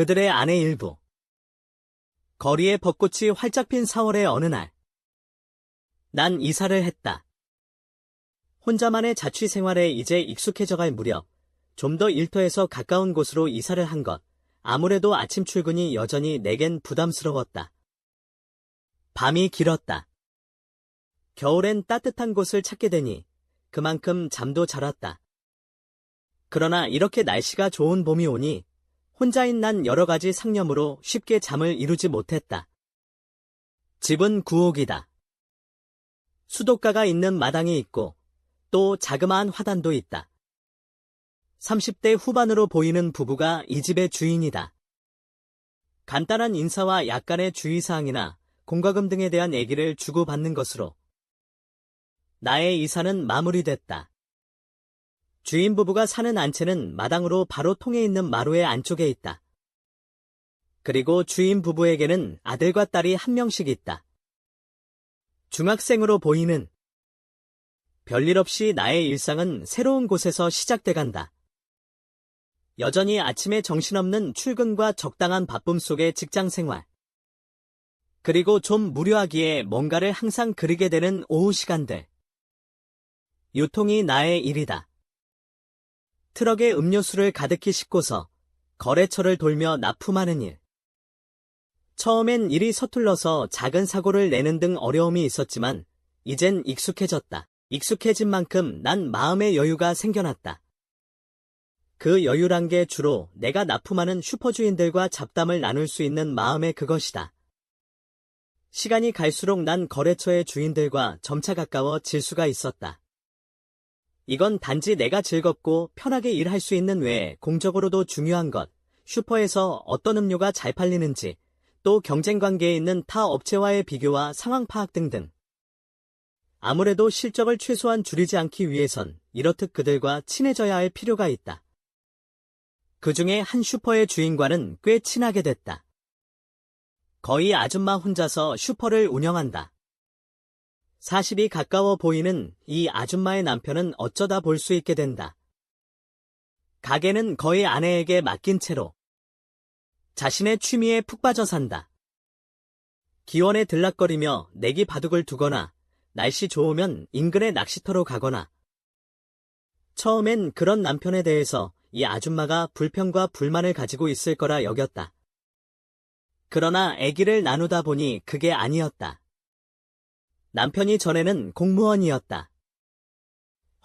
그들의 아내 일부. 거리에 벚꽃이 활짝 핀 4월의 어느 날. 난 이사를 했다. 혼자만의 자취 생활에 이제 익숙해져갈 무렵, 좀 더 일터에서 가까운 곳으로 이사를 한 것. 아무래도 아침 출근이 여전히 내겐 부담스러웠다. 밤이 길었다. 겨울엔 따뜻한 곳을 찾게 되니 그만큼 잠도 잘 왔다. 그러나 이렇게 날씨가 좋은 봄이 오니 혼자인 난 여러 가지 상념으로 쉽게 잠을 이루지 못했다. 집은 구옥이다. 수도가가 있는 마당이 있고 또 자그마한 화단도 있다. 30대 후반으로 보이는 부부가 이 집의 주인이다. 간단한 인사와 약간의 주의사항이나 공과금 등에 대한 얘기를 주고받는 것으로 나의 이사는 마무리됐다. 주인 부부가 사는 안채는 마당으로 바로 통해 있는 마루의 안쪽에 있다. 그리고 주인 부부에게는 아들과 딸이 한 명씩 있다. 중학생으로 보이는 별일 없이 나의 일상은 새로운 곳에서 시작돼 간다. 여전히 아침에 정신없는 출근과 적당한 바쁨 속의 직장 생활. 그리고 좀 무료하기에 뭔가를 항상 그리게 되는 오후 시간들. 유통이 나의 일이다. 트럭에 음료수를 가득히 싣고서 거래처를 돌며 납품하는 일. 처음엔 일이 서툴러서 작은 사고를 내는 등 어려움이 있었지만 이젠 익숙해졌다. 익숙해진 만큼 난 마음의 여유가 생겨났다. 그 여유란 게 주로 내가 납품하는 슈퍼주인들과 잡담을 나눌 수 있는 마음의 그것이다. 시간이 갈수록 난 거래처의 주인들과 점차 가까워질 수가 있었다. 이건 단지 내가 즐겁고 편하게 일할 수 있는 외에 공적으로도 중요한 것, 슈퍼에서 어떤 음료가 잘 팔리는지, 또 경쟁 관계에 있는 타 업체와의 비교와 상황 파악 등등. 아무래도 실적을 최소한 줄이지 않기 위해선 이렇듯 그들과 친해져야 할 필요가 있다. 그 중에 한 슈퍼의 주인과는 꽤 친하게 됐다. 거의 아줌마 혼자서 슈퍼를 운영한다. 40이 가까워 보이는 이 아줌마의 남편은 어쩌다 볼 수 있게 된다. 가게는 거의 아내에게 맡긴 채로 자신의 취미에 푹 빠져 산다. 기원에 들락거리며 내기 바둑을 두거나 날씨 좋으면 인근의 낚시터로 가거나 처음엔 그런 남편에 대해서 이 아줌마가 불평과 불만을 가지고 있을 거라 여겼다. 그러나 아기를 나누다 보니 그게 아니었다. 남편이 전에는 공무원이었다.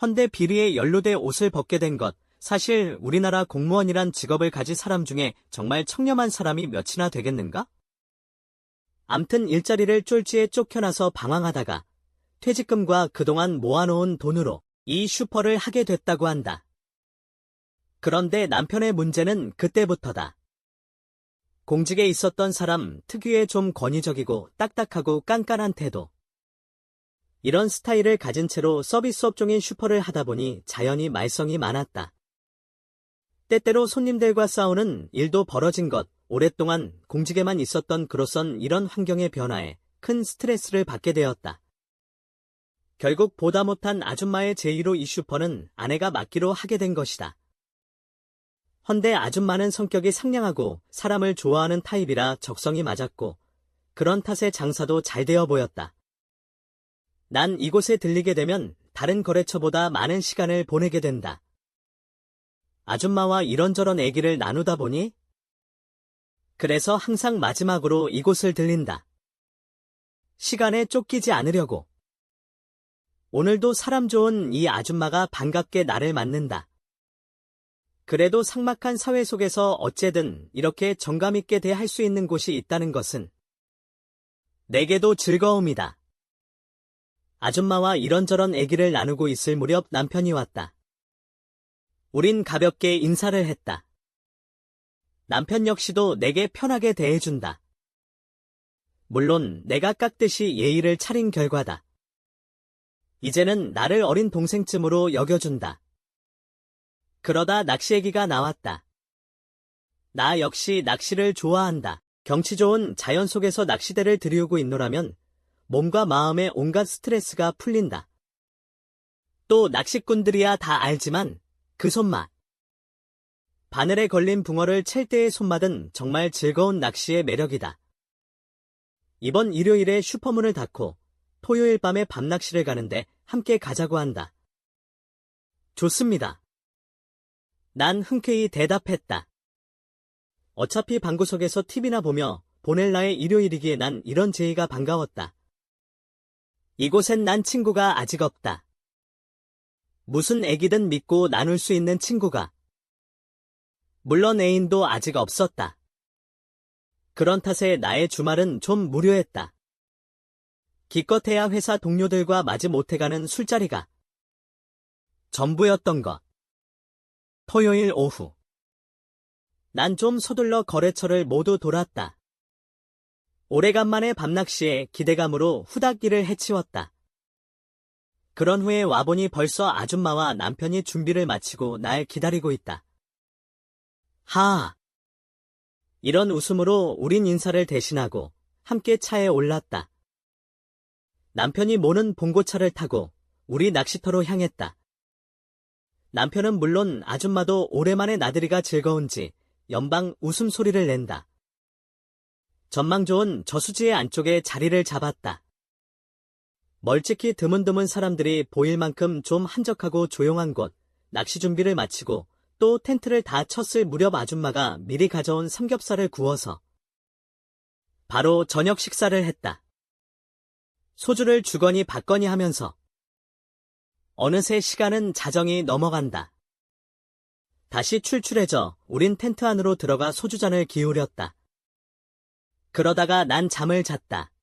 헌데 비리에 연루돼 옷을 벗게 된 것, 사실 우리나라 공무원이란 직업을 가진 사람 중에 정말 청렴한 사람이 몇이나 되겠는가? 암튼 일자리를 쫄지에 쫓겨나서 방황하다가 퇴직금과 그동안 모아놓은 돈으로 이 슈퍼를 하게 됐다고 한다. 그런데 남편의 문제는 그때부터다. 공직에 있었던 사람 특유의 좀 권위적이고 딱딱하고 깐깐한 태도. 이런 스타일을 가진 채로 서비스 업종인 슈퍼를 하다 보니 자연히 말썽이 많았다. 때때로 손님들과 싸우는 일도 벌어진 것, 오랫동안 공직에만 있었던 그로선 이런 환경의 변화에 큰 스트레스를 받게 되었다. 결국 보다 못한 아줌마의 제의로 이 슈퍼는 아내가 맡기로 하게 된 것이다. 헌데 아줌마는 성격이 상냥하고 사람을 좋아하는 타입이라 적성이 맞았고 그런 탓에 장사도 잘 되어 보였다. 난 이곳에 들리게 되면 다른 거래처보다 많은 시간을 보내게 된다. 아줌마와 이런저런 얘기를 나누다 보니 그래서 항상 마지막으로 이곳을 들린다. 시간에 쫓기지 않으려고. 오늘도 사람 좋은 이 아줌마가 반갑게 나를 맞는다. 그래도 삭막한 사회 속에서 어째든 이렇게 정감 있게 대할 수 있는 곳이 있다는 것은 내게도 즐거움이다. 아줌마와 이런저런 얘기를 나누고 있을 무렵 남편이 왔다. 우린 가볍게 인사를 했다. 남편 역시도 내게 편하게 대해준다. 물론 내가 깍듯이 예의를 차린 결과다. 이제는 나를 어린 동생쯤으로 여겨준다. 그러다 낚시 얘기가 나왔다. 나 역시 낚시를 좋아한다. 경치 좋은 자연 속에서 낚시대를 들이우고 있노라면 몸과 마음의 온갖 스트레스가 풀린다. 또 낚시꾼들이야 다 알지만 그 손맛. 바늘에 걸린 붕어를 챌 때의 손맛은 정말 즐거운 낚시의 매력이다. 이번 일요일에 슈퍼문을 닫고 토요일 밤에 밤낚시를 가는데 함께 가자고 한다. 좋습니다. 난 흔쾌히 대답했다. 어차피 방구석에서 TV나 보며 보낼 나의 일요일이기에 난 이런 제의가 반가웠다. 이곳엔 난 친구가 아직 없다. 무슨 애기든 믿고 나눌 수 있는 친구가. 물론 애인도 아직 없었다. 그런 탓에 나의 주말은 좀 무료했다. 기껏해야 회사 동료들과 마지 못해가는 술자리가 전부였던 것. 토요일 오후. 난 좀 서둘러 거래처를 모두 돌았다. 오래간만에 밤낚시에 기대감으로 후닥기를 해치웠다. 그런 후에 와보니 벌써 아줌마와 남편이 준비를 마치고 날 기다리고 있다. 하! 이런 웃음으로 우린 인사를 대신하고 함께 차에 올랐다. 남편이 모는 봉고차를 타고 우리 낚시터로 향했다. 남편은 물론 아줌마도 오랜만에 나들이가 즐거운지 연방 웃음소리를 낸다. 전망 좋은 저수지의 안쪽에 자리를 잡았다. 멀찍이 드문드문 사람들이 보일 만큼 좀 한적하고 조용한 곳, 낚시 준비를 마치고 또 텐트를 다 쳤을 무렵 아줌마가 미리 가져온 삼겹살을 구워서 바로 저녁 식사를 했다. 소주를 주거니 받거니 하면서 어느새 시간은 자정이 넘어간다. 다시 출출해져 우린 텐트 안으로 들어가 소주잔을 기울였다. 그러다가 난 잠을 잤다.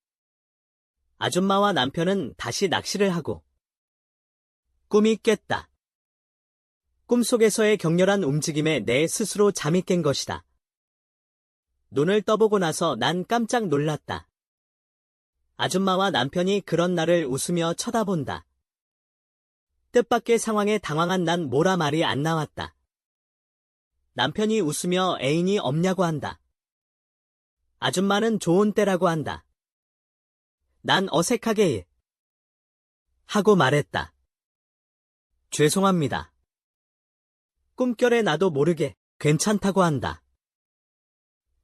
아줌마와 남편은 다시 낚시를 하고 꿈이 깼다. 꿈속에서의 격렬한 움직임에 내 스스로 잠이 깬 것이다. 눈을 떠보고 나서 난 깜짝 놀랐다. 아줌마와 남편이 그런 나를 웃으며 쳐다본다. 뜻밖의 상황에 당황한 난 뭐라 말이 안 나왔다. 남편이 웃으며 애인이 없냐고 한다. 아줌마는 좋은 때라고 한다. 난 어색하게 하고 말했다. 죄송합니다. 꿈결에 나도 모르게 괜찮다고 한다.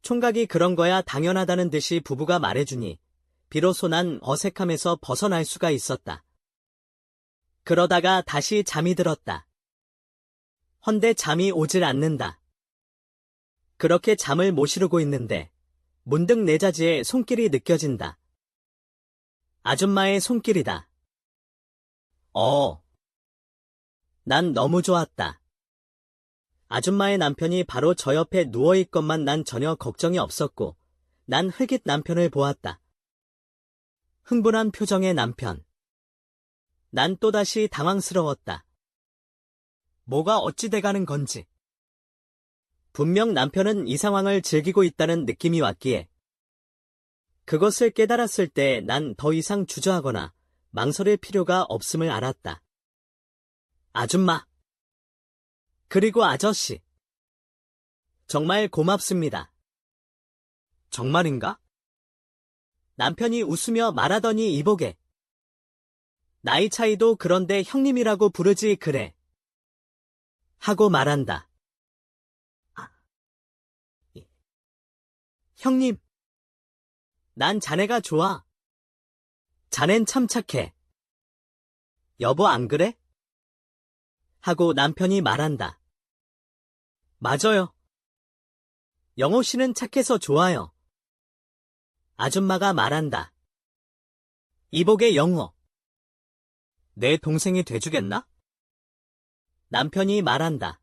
총각이 그런 거야 당연하다는 듯이 부부가 말해주니 비로소 난 어색함에서 벗어날 수가 있었다. 그러다가 다시 잠이 들었다. 헌데 잠이 오질 않는다. 그렇게 잠을 못 이루고 있는데 문득 내 자지에 손길이 느껴진다. 아줌마의 손길이다. 어. 난 너무 좋았다. 아줌마의 남편이 바로 저 옆에 누워있건만 난 전혀 걱정이 없었고, 난 흘깃 남편을 보았다. 흥분한 표정의 남편. 난 또다시 당황스러웠다. 뭐가 어찌 돼가는 건지. 분명 남편은 이 상황을 즐기고 있다는 느낌이 왔기에 그것을 깨달았을 때 난 더 이상 주저하거나 망설일 필요가 없음을 알았다. 아줌마. 그리고 아저씨. 정말 고맙습니다. 정말인가? 남편이 웃으며 말하더니 이보게. 나이 차이도 그런데 형님이라고 부르지 그래. 하고 말한다. 형님. 난 자네가 좋아. 자넨 참 착해. 여보 안 그래? 하고 남편이 말한다. 맞아요. 영호 씨는 착해서 좋아요. 아줌마가 말한다. 이복의 영호. 내 동생이 돼주겠나? 남편이 말한다.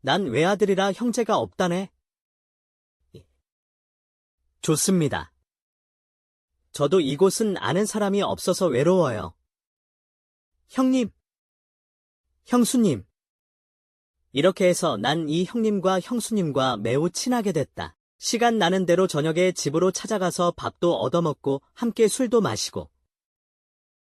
난 외아들이라 형제가 없다네. 좋습니다. 저도 이곳은 아는 사람이 없어서 외로워요. 형님, 형수님. 이렇게 해서 난 이 형님과 형수님과 매우 친하게 됐다. 시간 나는 대로 저녁에 집으로 찾아가서 밥도 얻어먹고 함께 술도 마시고